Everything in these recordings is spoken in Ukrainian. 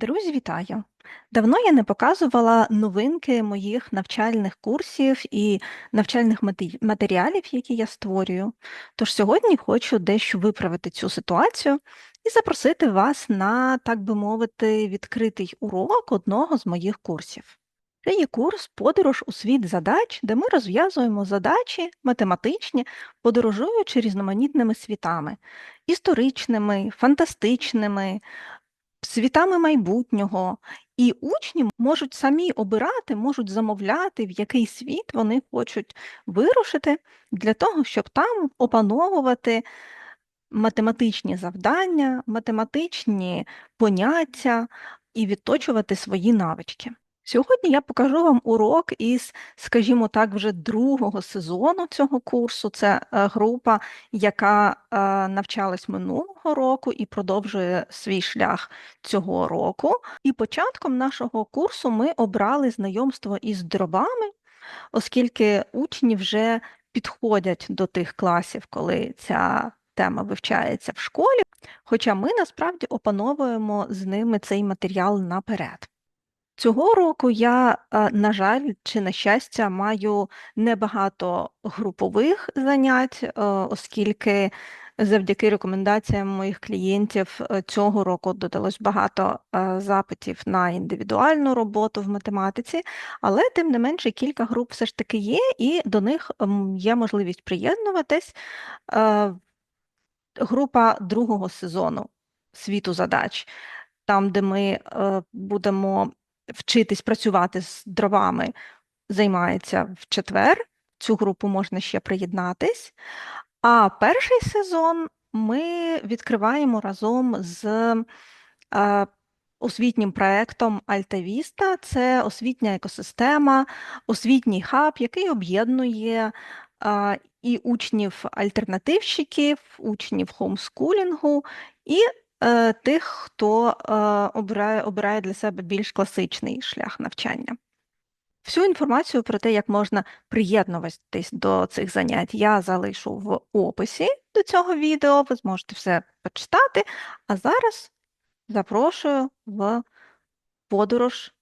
Друзі, вітаю! Давно я не показувала новинки моїх навчальних курсів і навчальних матеріалів, які я створюю. Тож сьогодні хочу дещо виправити цю ситуацію і запросити вас на, так би мовити, відкритий урок одного з моїх курсів. Це є курс Подорож у світ задач, де ми розв'язуємо задачі математичні, подорожуючи різноманітними світами історичними, фантастичними, світами майбутнього, і учні можуть самі обирати, можуть замовляти, в який світ вони хочуть вирушити для того, щоб там опановувати математичні завдання, математичні поняття і відточувати свої навички. Сьогодні я покажу вам урок із, скажімо так, вже другого сезону цього курсу. Це е, група, яка е, навчалась минулого року і продовжує свій шлях цього року. І початком нашого курсу ми обрали знайомство із дробами, оскільки учні вже підходять до тих класів, коли ця тема вивчається в школі, хоча ми насправді опановуємо з ними цей матеріал наперед. Цього року я, е, на жаль, чи на щастя, маю небагато групових занять, е, оскільки завдяки рекомендаціям моїх клієнтів е, цього року додалось багато запитів на індивідуальну роботу в математиці, але тим не менше кілька груп все ж таки є, і до них є можливість приєднуватись. Група другого сезону світу задач, там, де ми будемо вчитись працювати з дровами займається в четвер. Цю групу можна ще приєднатись. А перший сезон ми відкриваємо разом з е, освітнім проєктом Альтавіста. Це освітня екосистема, освітній хаб, який об'єднує е, і учнів-альтернативщиків, учнів хомскулінгу і тих, хто е, обирає, обирає для себе більш класичний шлях навчання. Всю інформацію про те, як можна приєднуватись до цих занять, я залишу в описі до цього відео, ви зможете все почитати. А зараз запрошую в подорож,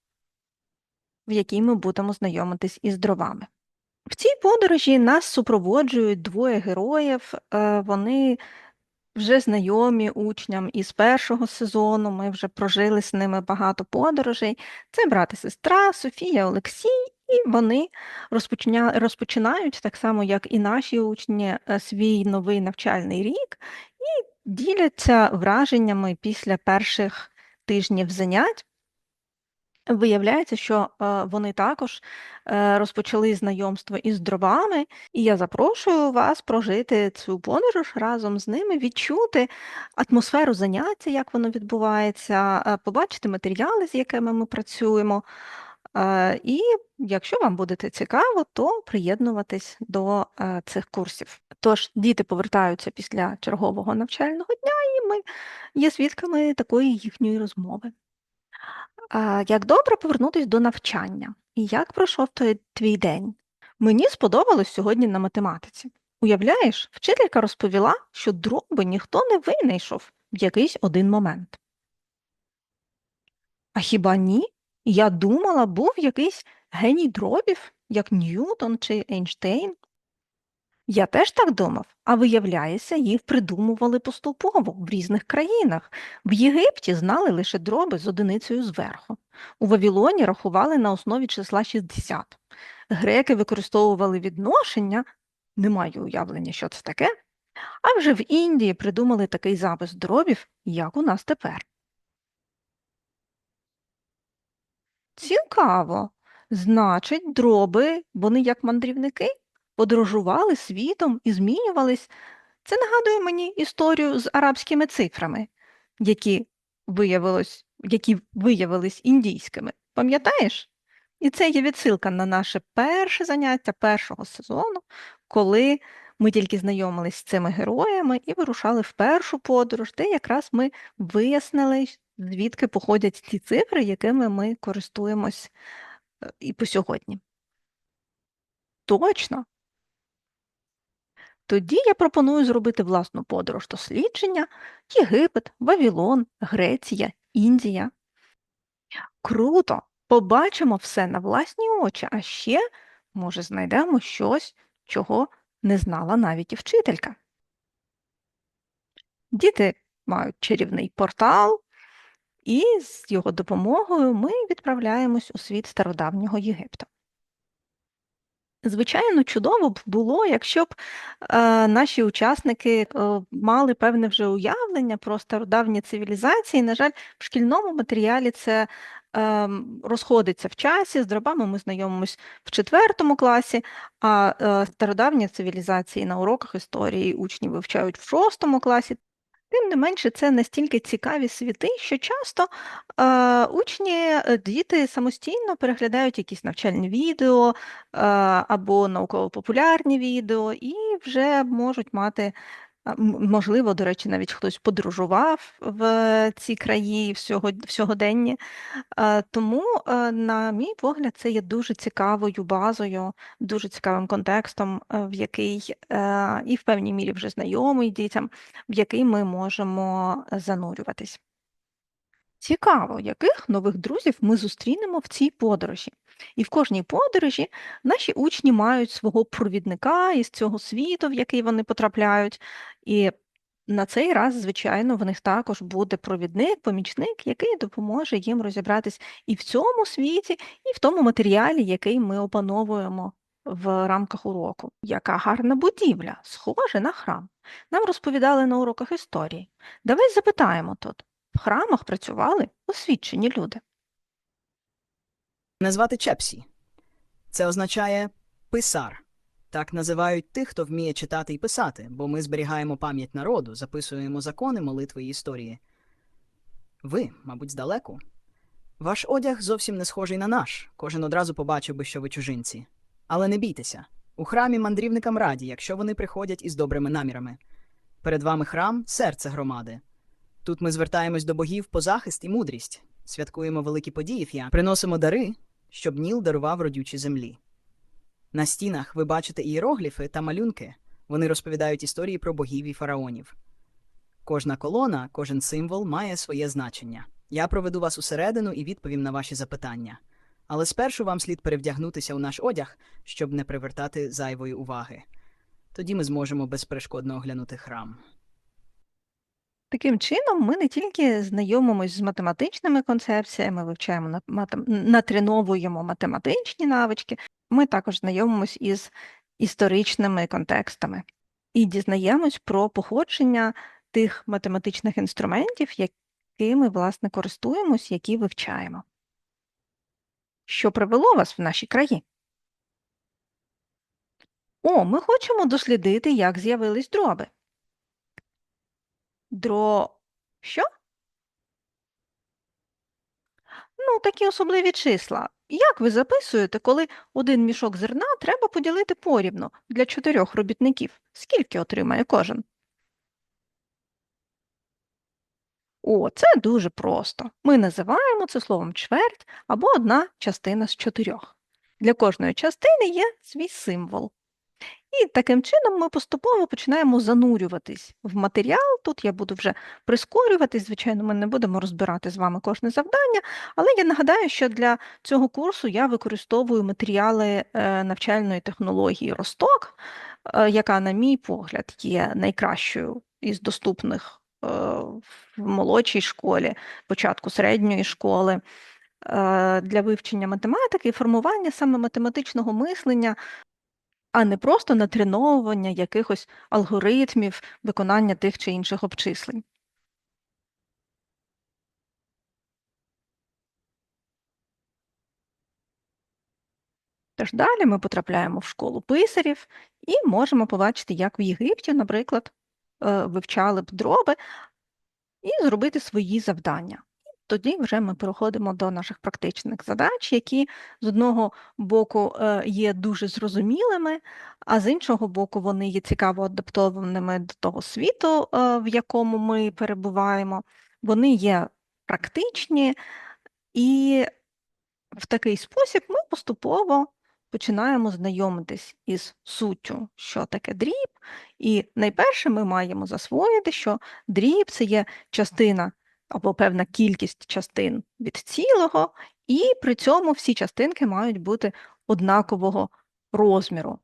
в якій ми будемо знайомитись із дровами. В цій подорожі нас супроводжують двоє героїв, е, вони вже знайомі учням із першого сезону, ми вже прожили з ними багато подорожей. Це брат і сестра, Софія, Олексій, і вони розпочинають, так само, як і наші учні, е, свій новий навчальний рік і діляться враженнями після перших тижнів занять. Виявляється, що е, вони також е, розпочали знайомство із дровами, і я запрошую вас прожити цю подорож разом з ними, відчути атмосферу заняття, як воно відбувається, е, побачити матеріали, з якими ми працюємо. І якщо вам буде цікаво, то приєднуватись до цих курсів. Тож діти повертаються після чергового навчального дня, і ми є свідками такої їхньої розмови. Як добре повернутися до навчання? І як пройшов той твій день? Мені сподобалось сьогодні на математиці. Уявляєш, вчителька розповіла, що дроби ніхто не винайшов в якийсь один момент. А хіба ні? Я думала, був якийсь геній дробів, як Ньютон чи Ейнштейн. Я теж так думав, а виявляється, їх придумували поступово в різних країнах. В Єгипті знали лише дроби з одиницею зверху. У Вавілоні рахували на основі числа 60. Греки використовували відношення, не маю уявлення, що це таке, а вже в Індії придумали такий запис дробів, як у нас тепер. Цікаво. Значить, дроби, вони як мандрівники подорожували світом і змінювались. Це нагадує мені історію з арабськими цифрами, які виявилось, які виявились індійськими. Пам'ятаєш? І це є відсилка на наше перше заняття першого сезону, коли ми тільки знайомились з цими героями і вирушали в першу подорож, де якраз ми вияснили, звідки походять ті цифри, якими ми користуємось е, і по сьогодні. Точно, тоді я пропоную зробити власну подорож дослідження Єгипет, Вавілон, Греція, Індія. Круто! Побачимо все на власні очі, а ще, може, знайдемо щось, чого не знала навіть і вчителька. Діти мають чарівний портал, і з його допомогою ми відправляємось у світ стародавнього Єгипту. Звичайно, чудово б було, якщо б е, наші учасники е, мали певне вже уявлення про стародавні цивілізації. На жаль, в шкільному матеріалі це е, розходиться в часі. З дробами ми знайомимось в четвертому класі, а е, стародавні цивілізації на уроках історії учні вивчають в шостому класі. Тим не менше, це настільки цікаві світи, що часто е, учні, е, діти самостійно переглядають якісь навчальні відео е, або науково-популярні відео, і вже можуть мати, можливо, до речі, навіть хтось подорожував в ці краї всього, сьогодні- в сьогоденні. Е, Тому, е, на мій погляд, це є дуже цікавою базою, дуже цікавим контекстом, е, в який е, і в певній мірі вже знайомий дітям, в який ми можемо занурюватись. Цікаво, яких нових друзів ми зустрінемо в цій подорожі. І в кожній подорожі наші учні мають свого провідника із цього світу, в який вони потрапляють. І на цей раз, звичайно, в них також буде провідник, помічник, який допоможе їм розібратись і в цьому світі, і в тому матеріалі, який ми опановуємо в рамках уроку. Яка гарна будівля, схоже на храм. Нам розповідали на уроках історії. Давай запитаємо тут. В храмах працювали освічені люди. Мене звати Чепсі. Це означає писар. Так називають тих, хто вміє читати і писати, бо ми зберігаємо пам'ять народу, записуємо закони, молитви і історії. Ви, мабуть, здалеку. Ваш одяг зовсім не схожий на наш. Кожен одразу побачив би, що ви чужинці. Але не бійтеся. У храмі мандрівникам раді, якщо вони приходять із добрими намірами. Перед вами храм серце громади. Тут ми звертаємось до богів по захист і мудрість, святкуємо великі події фія, приносимо дари, щоб Ніл дарував родючі землі. На стінах ви бачите ієрогліфи та малюнки. Вони розповідають історії про богів і фараонів. Кожна колона, кожен символ має своє значення. Я проведу вас усередину і відповім на ваші запитання. Але спершу вам слід перевдягнутися у наш одяг, щоб не привертати зайвої уваги. Тоді ми зможемо безперешкодно оглянути храм. Таким чином, ми не тільки знайомимось з математичними концепціями, вивчаємо натреновуємо математичні навички, ми також знайомимось із історичними контекстами і дізнаємось про походження тих математичних інструментів, якими, власне, користуємось, які вивчаємо. Що привело вас в наші краї? О, ми хочемо дослідити, як з'явились дроби. Дро... Що? Ну, такі особливі числа. Як ви записуєте, коли один мішок зерна треба поділити порівну для чотирьох робітників? Скільки отримає кожен? О, це дуже просто. Ми називаємо це словом чверть або одна частина з чотирьох. Для кожної частини є свій символ. І таким чином ми поступово починаємо занурюватись в матеріал. Тут я буду вже прискорюватись. Звичайно, ми не будемо розбирати з вами кожне завдання, але я нагадаю, що для цього курсу я використовую матеріали е, навчальної технології Росток, е, яка, на мій погляд, є найкращою із доступних е, в молодшій школі, початку середньої школи. Для вивчення математики і формування саме математичного мислення а не просто натреновування якихось алгоритмів виконання тих чи інших обчислень. Тож далі ми потрапляємо в школу писарів і можемо побачити, як в Єгипті, наприклад, е, вивчали б дроби і зробити свої завдання. Тоді вже ми переходимо до наших практичних задач, які з одного боку е, є дуже зрозумілими, а з іншого боку, вони є цікаво адаптованими до того світу, е, в якому ми перебуваємо. Вони є практичні, і в такий спосіб ми поступово починаємо знайомитись із суттю, що таке дріб. І найперше ми маємо засвоїти, що дріб це є частина або певна кількість частин від цілого, І при цьому всі частинки мають бути однакового розміру.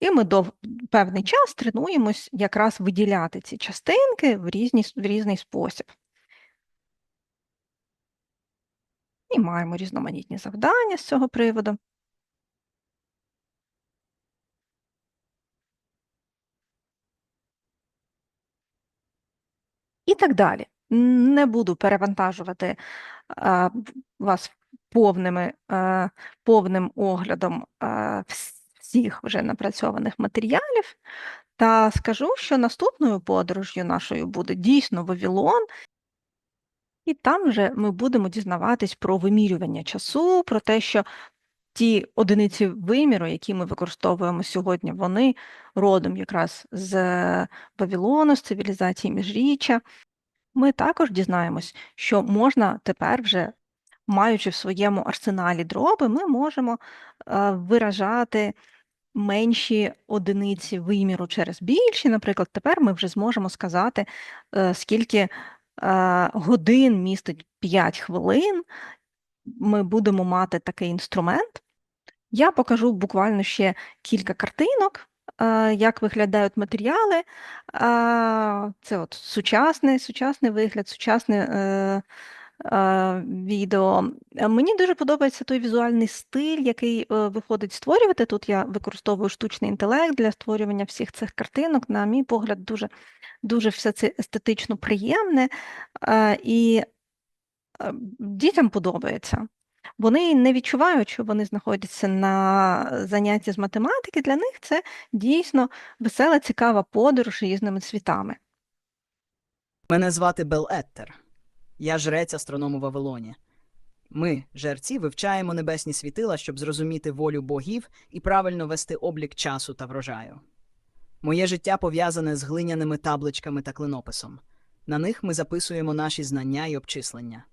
І ми дов... певний час тренуємось якраз виділяти ці частинки в, різні... в різний спосіб. І маємо різноманітні завдання з цього приводу. І так далі. Не буду перевантажувати а, вас повними, а, повним оглядом а, всіх вже напрацьованих матеріалів, та скажу, що наступною подорожю нашою буде дійсно Вавилон, і там вже ми будемо дізнаватись про вимірювання часу, про те, що ті одиниці виміру, які ми використовуємо сьогодні, вони родом якраз з Вавилону, з цивілізації Міжріччя. Ми також дізнаємось, що можна тепер вже, маючи в своєму арсеналі дроби, ми можемо е, виражати менші одиниці виміру через більші. Наприклад, тепер ми вже зможемо сказати, е, скільки е, годин містить 5 хвилин. Ми будемо мати такий інструмент. Я покажу буквально ще кілька картинок, як виглядають матеріали. Це от сучасний, сучасний вигляд, сучасне е, відео. Е, Мені дуже подобається той візуальний стиль, який е, виходить створювати. Тут я використовую штучний інтелект для створювання всіх цих картинок. На мій погляд, дуже, дуже все це естетично приємне. І дітям подобається. Вони не відчувають, що вони знаходяться на занятті з математики. Для них це дійсно весела, цікава подорож різними світами. Мене звати Бел Еттер. Я жрець астроном у Вавилоні. Ми, жерці, вивчаємо небесні світила, щоб зрозуміти волю богів і правильно вести облік часу та врожаю. Моє життя пов'язане з глиняними табличками та клинописом. На них ми записуємо наші знання і обчислення.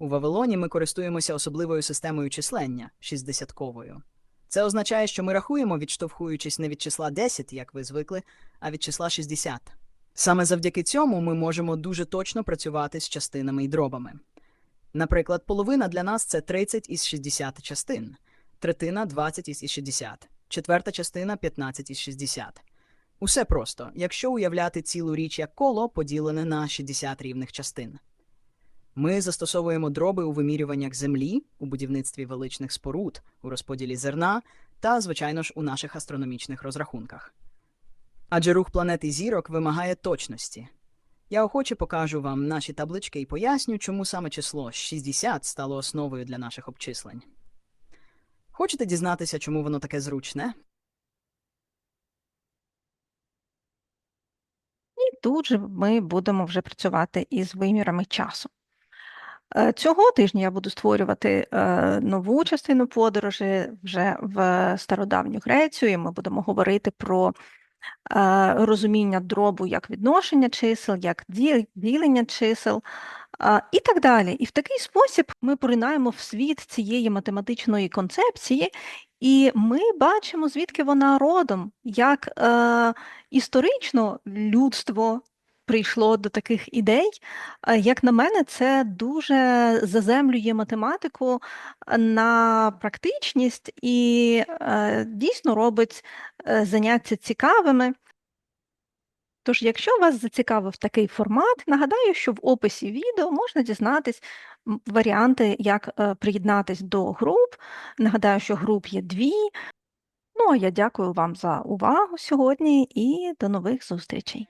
У Вавилоні ми користуємося особливою системою числення шістдесятковою. Це означає, що ми рахуємо, відштовхуючись не від числа 10, як ви звикли, а від числа 60. Саме завдяки цьому ми можемо дуже точно працювати з частинами і дробами. Наприклад, половина для нас це 30 із 60 частин, третина 20 із 60, четверта частина 15 із 60. Усе просто, якщо уявляти цілу річ як коло, поділене на 60 рівних частин. Ми застосовуємо дроби у вимірюваннях землі, у будівництві величних споруд, у розподілі зерна та, звичайно ж, у наших астрономічних розрахунках. Адже рух планет і зірок вимагає точності. Я охоче покажу вам наші таблички і поясню, чому саме число 60 стало основою для наших обчислень. Хочете дізнатися, чому воно таке зручне? І тут же ми будемо вже працювати із вимірами часу. Е, Цього тижня я буду створювати е, нову частину подорожі вже в стародавню Грецію. і Ми будемо говорити про е, розуміння дробу як відношення чисел, як ділення чисел і так далі. І в такий спосіб ми поринаємо в світ цієї математичної концепції, і ми бачимо, звідки вона родом, як історично людство прийшло до таких ідей. Е, Як на мене, це дуже заземлює математику на практичність і е, дійсно робить е, заняття цікавими. Тож, якщо вас зацікавив такий формат, нагадаю, що в описі відео можна дізнатись варіанти, як е, приєднатись до груп. Нагадаю, що груп є дві. Ну, а я дякую вам за увагу сьогодні і до нових зустрічей.